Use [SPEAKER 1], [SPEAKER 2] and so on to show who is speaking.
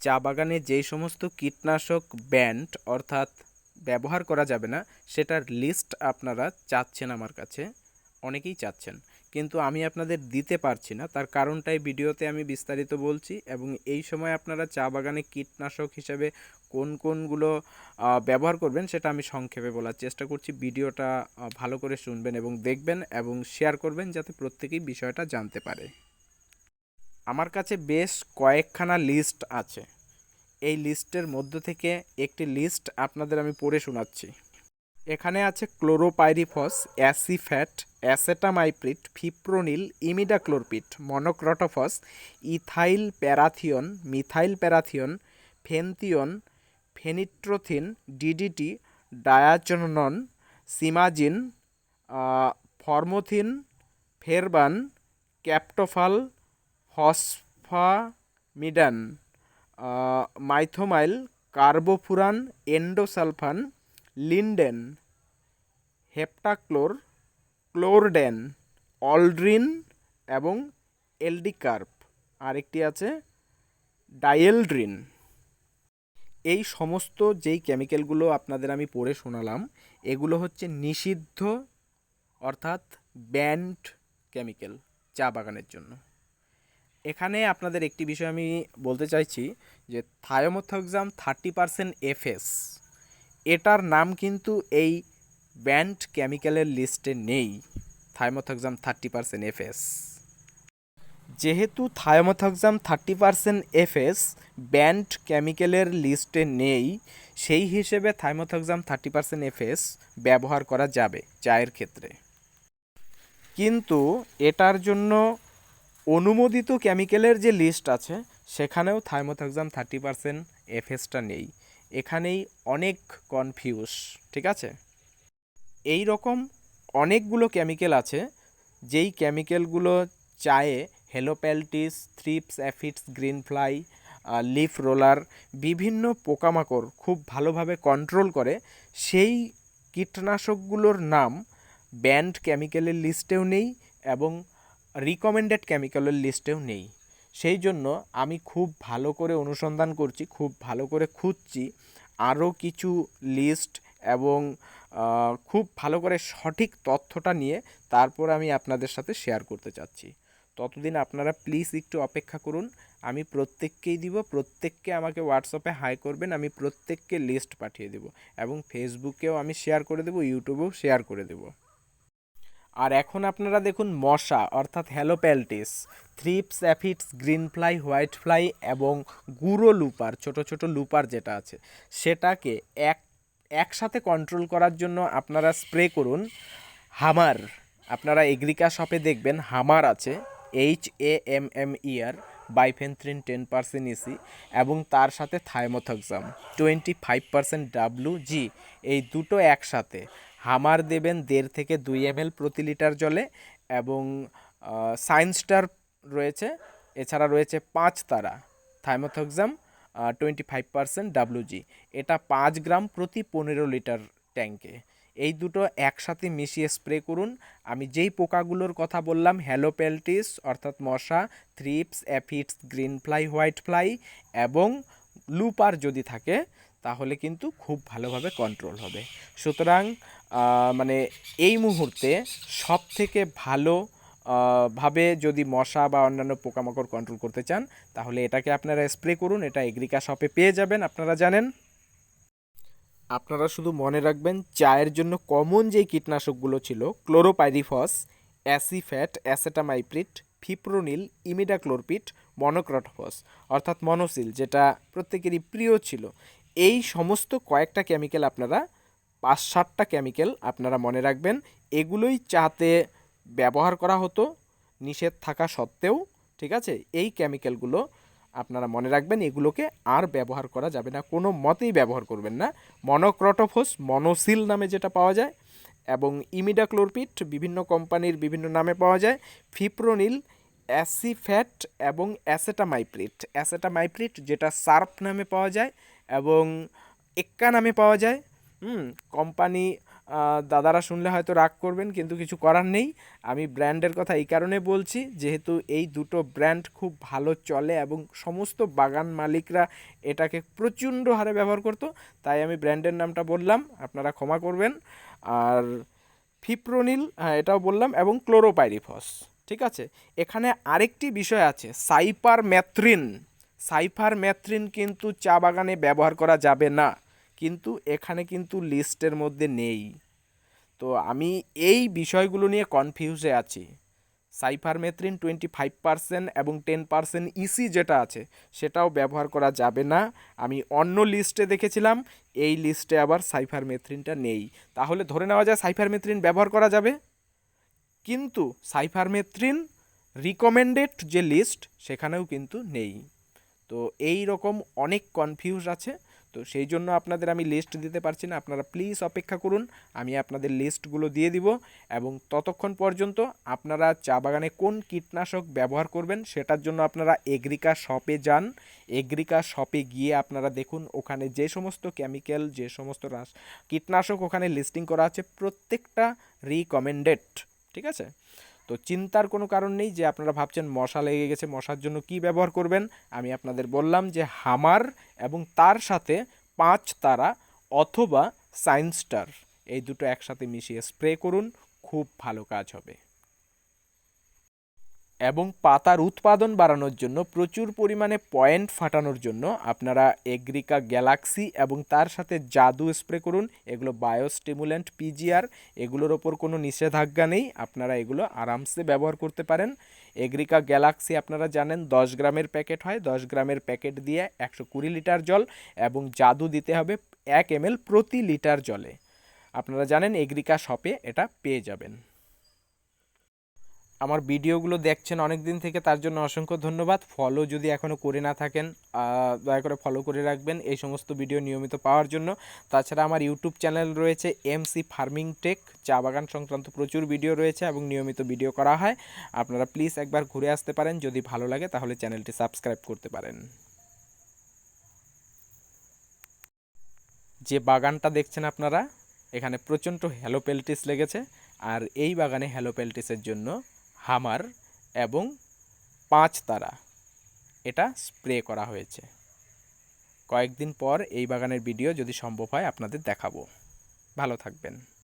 [SPEAKER 1] চা বাগানে যেই সমস্ত কীটনাশক ব্যান্ড অর্থাৎ ব্যবহার করা যাবে না, সেটার লিস্ট আপনারা চাচ্ছেন আমার কাছে। অনেকেই চাচ্ছেন। কিন্তু আমি আপনাদের দিতে পারছি না। তার কারণটাই ভিডিওতে আমি বিস্তারিত বলছি এবং এই সময় আপনারা চা বাগানে কীটনাশক হিসাবে কোন কোনগুলো ব্যবহার করবেন সেটা আমি সংক্ষেপে বলার চেষ্টা করছি। ভিডিওটা ভালো করে শুনবেন এবং দেখবেন এবং শেয়ার করবেন যাতে প্রত্যেকেই বিষয়টা জানতে পারে। আমার কাছে বেশ কয়েকখানা লিস্ট আছে। এই লিস্টের মধ্য থেকে একটি লিস্ট আপনাদের আমি পড়ে শোনাচ্ছি। এখানে আছে chlorpyrifos acephate acetamiprid fipronil imidacloprid monocrotophos ethyl parathion methyl parathion fenthion fenitrothion DDT diazinon simazine formothion ferbam captafol phosphamidon methomyl, carbofuran, endosulfan, lindane, heptachlor, chlordane, aldrin এবং এলডিকার্প। আরেকটি আছে ডায়েলড্রিন এই সমস্ত যেই কেমিক্যালগুলো আপনাদের আমি পড়ে শোনালাম, এগুলো হচ্ছে নিষিদ্ধ, অর্থাৎ ব্যান্ড কেমিক্যাল চা বাগানের জন্য। এখানে আপনাদের একটি বিষয় আমি বলতে চাইছি যে থায়োমোথক্সাম থার্টি পারসেন্ট এফএস, এটার নাম কিন্তু এই ব্যান্ড কেমিক্যালের লিস্টে নেই, থায়োমোথক্সাম থার্টি পারসেন্ট এফএস। যেহেতু thiamethoxam thirty percent FS banned কেমিক্যালের লিস্টে নেই, সেই হিসেবে থাইমোথক্সাম থার্টি পারসেন্ট এফএস ব্যবহার করা যাবে চায়ের ক্ষেত্রে। কিন্তু এটার জন্য অনুমোদিত কেমিক্যালের যে লিস্ট আছে, সেখানেও থাইমোথক্সাম থার্টি পারসেন্ট এফএসটা নেই। এখানেই অনেক কনফিউজ ঠিক আছে? এই রকম অনেকগুলো কেমিক্যাল আছে, যেই কেমিক্যালগুলো চায়ে helopeltis thrips aphids green fly leaf roller বিভিন্ন পোকামাকড় খুব ভালোভাবে কন্ট্রোল করে, সেই কীটনাশকগুলোর নাম ব্যান্ড কেমিক্যালের লিস্টেও নেই এবং রিকমেন্ডেড কেমিক্যালের লিস্টেও নেই। সেই জন্য আমি খুব ভালো করে অনুসন্ধান করছি, খুব ভালো করে খুঁজছি, আরও কিছু লিস্ট এবং খুব ভালো করে সঠিক তথ্যটা নিয়ে তারপর আমি আপনাদের সাথে শেয়ার করতে চাচ্ছি। ততদিন আপনারা প্লিজ একটু অপেক্ষা করুন, আমি প্রত্যেককেই দিব, প্রত্যেককে আমাকে হোয়াটসঅ্যাপে হাই করবেন, আমি প্রত্যেককে লিস্ট পাঠিয়ে দেব এবং ফেসবুকেও আমি শেয়ার করে দেবো ইউটিউবেও শেয়ার করে দেবো। আর এখন আপনারা দেখুন মশা, অর্থাৎ helopeltis, thrips, aphids, green fly, white fly এবং গুঁড়ো লুপার, ছোট ছোট লুপার যেটা আছে, সেটাকে এক, একসাথে কন্ট্রোল করার জন্য আপনারা স্প্রে করুন। হামার, আপনারা এগ্রিকা শপে দেখবেন, হামার আছে H A M M year bifenthrin ten percent EC এবং তার সাথে thiamethoxam twenty five percent W G এই দুটো একসাথে। হামার দেবেন দেড় থেকে দুই এম প্রতি লিটার জলে এবং সায়েন্সটার রয়েছে, এছাড়া রয়েছে পাঁচ তারা, thiamethoxam twenty five percent WG এটা পাঁচ গ্রাম প্রতি পনেরো লিটার ট্যাঙ্কে এই দুটো একসাথে মিশিয়ে স্প্রে করুন। আমি যেই পোকাগুলোর কথা বললাম হ্যালোপেলটিস অর্থাৎ মশা, thrips, aphids, green fly, white fly এবং লুপার যদি থাকে তাহলে কিন্তু খুব ভালোভাবে কন্ট্রোল হবে। সুতরাং মানে এই মুহূর্তে সব থেকে ভালো ভাবে যদি মশা বা অন্যান্য পোকামাকড় কন্ট্রোল করতে চান, তাহলে এটাকে আপনারা স্প্রে করুন, এটা এগ্রিকা শপে পেয়ে যাবেন, আপনারা জানেন। আপনারা শুধু মনে রাখবেন, চায়ের জন্য কমন যেই কীটনাশকগুলো ছিল chlorpyrifos acephate acetamiprid fipronil imidacloprid মনোক্রোটোফস অর্থাৎ মনোসিল যেটা প্রত্যেকেরই প্রিয় ছিল। এই সমস্ত কয়েকটা কেমিক্যাল আপনারা, পাঁচ সাতটা কেমিক্যাল আপনারা মনে রাখবেন, এগুলোই চাতে ব্যবহার করা হতো, নিষেধ থাকা সত্ত্বেও, ঠিক আছে? এই কেমিক্যালগুলো আপনারা মনে রাখবেন, এগুলোকে আর ব্যবহার করা যাবে না, কোনো মতেই ব্যবহার করবেন না। মনোক্রোটোফোস মনোসিল নামে যেটা পাওয়া যায়, এবং ইমিডাক্লোরপিট বিভিন্ন কোম্পানির বিভিন্ন নামে পাওয়া যায় ফিপ্রোনিল অ্যাসিফ্যাট এবং অ্যাসেটামাইপ্রিট অ্যাসেটামাইপ্রিট যেটা সার্প নামে পাওয়া যায় এবং এক্কা নামে পাওয়া যায়। কোম্পানি দাদারা শুনলে হয়তো রাগ করবেন, কিন্তু কিছু করার নেই। আমি ব্র্যান্ডের কথা এই কারণে বলছি, যেহেতু এই দুটো ব্র্যান্ড খুব ভালো চলে এবং সমস্ত বাগান মালিকরা এটাকে প্রচণ্ড হারে ব্যবহার করতো, তাই আমি ব্র্যান্ডের নামটা বললাম, আপনারা ক্ষমা করবেন। আর ফিপ্রোনিল হ্যাঁ এটাও বললাম, এবং ক্লোরোপাইরিফস, ঠিক আছে? এখানে আরেকটি বিষয় আছে সাইপার ম্যাথ্রিন সাইফার ম্যাথ্রিন কিন্তু চা বাগানে ব্যবহার করা যাবে না, কিন্তু এখানে কিন্তু লিস্টের মধ্যে নেই। তো আমি এই বিষয়গুলো নিয়ে কনফিউজে আছি। Cypher cypermethrin twenty five percent এবং টেন পার্সেন্ট ইসি যেটা আছে, সেটাও ব্যবহার করা যাবে না। আমি অন্য লিস্টে দেখেছিলাম, এই লিস্টে আবার সাইফার সাইফারমেথ্রিনটা নেই। তাহলে ধরে নেওয়া যায় সাইফারমেথ্রিন ব্যবহার করা যাবে? কিন্তু সাইফার সাইফারমেথ্রিন রিকমেন্ডেড যে লিস্ট, সেখানেও কিন্তু নেই। তো এই রকম অনেক কনফিউজ আছে। তো সেই জন্য আপনাদের আমি লিস্ট দিতে পারছি না। আপনারা প্লিজ অপেক্ষা করুন। আমি আপনাদের লিস্টগুলো দিয়ে দিব এবং ততক্ষণ পর্যন্ত আপনারা চা বাগানে কোন কীটনাশক ব্যবহার করবেন সেটার জন্য আপনারা এগ্রিকা শপে যান। এগ্রিকা শপে গিয়ে আপনারা দেখুন ওখানে যে সমস্ত কেমিক্যাল যে সমস্ত রাস, কীটনাশক ওখানে লিস্টিং করা আছে। প্রত্যেকটা রিকমেন্ডেড ঠিক আছে? তো চিন্তার কোনো কারণ নেই যে আপনারা ভাবছেন মশা লেগে গেছে, মশার জন্য কি ব্যবহার করবেন? আমি আপনাদের বললাম যে হামার এবং তার সাথে পাঁচ তারা অথবা সাইনস্টার এই দুটো একসাথে মিশিয়ে স্প্রে করুন, খুব ভালো কাজ হবে। এবং পাতার উৎপাদন বাড়ানোর জন্য প্রচুর পরিমাণে পয়েন্ট ফাটানোর জন্য আপনারা এগ্রিকা গ্যালাক্সি এবং তার সাথে জাদু স্প্রে করুন। এগুলো বায়োস্টিমুল্যান্ট পিজিআর, এগুলোর ওপর কোনো নিষেধাজ্ঞা নেই। আপনারা এগুলো আরামসে ব্যবহার করতে পারেন। এগ্রিকা গ্যালাক্সি আপনারা জানেন, দশ গ্রামের প্যাকেট হয়। দশ গ্রামের প্যাকেট দিয়ে একশো কুড়ি লিটার জল এবং জাদু দিতে হবে এক এম প্রতি লিটার জলে। আপনারা জানেন, এগ্রিকা শপে এটা পেয়ে যাবেন। আমার ভিডিওগুলো দেখছেন অনেক দিন থেকে, তার জন্য অসংখ্য ধন্যবাদ। ফলো যদি এখনও করে না থাকেন দয়া করে ফলো করে রাখবেন এই সমস্ত ভিডিও নিয়মিত পাওয়ার জন্য। তাছাড়া আমার ইউটিউব চ্যানেল রয়েছে এমসি ফার্মিং টেক চা বাগান সংক্রান্ত প্রচুর ভিডিও রয়েছে এবং নিয়মিত ভিডিও করা হয়। আপনারা প্লিজ একবার ঘুরে আসতে পারেন, যদি ভালো লাগে তাহলে চ্যানেলটি সাবস্ক্রাইব করতে পারেন। যে বাগানটা দেখছেন আপনারা, এখানে প্রচণ্ড হ্যালোপেলটিস লেগেছে। আর এই বাগানে হ্যালোপেলটিসের জন্য হামার এবং পাঁচ তারা। এটা স্প্রে করা হয়েছে। কয়েকদিন পর এই বাগানের ভিডিও যদি সম্ভব হয় আপনাদের দেখাবো। ভালো থাকবেন।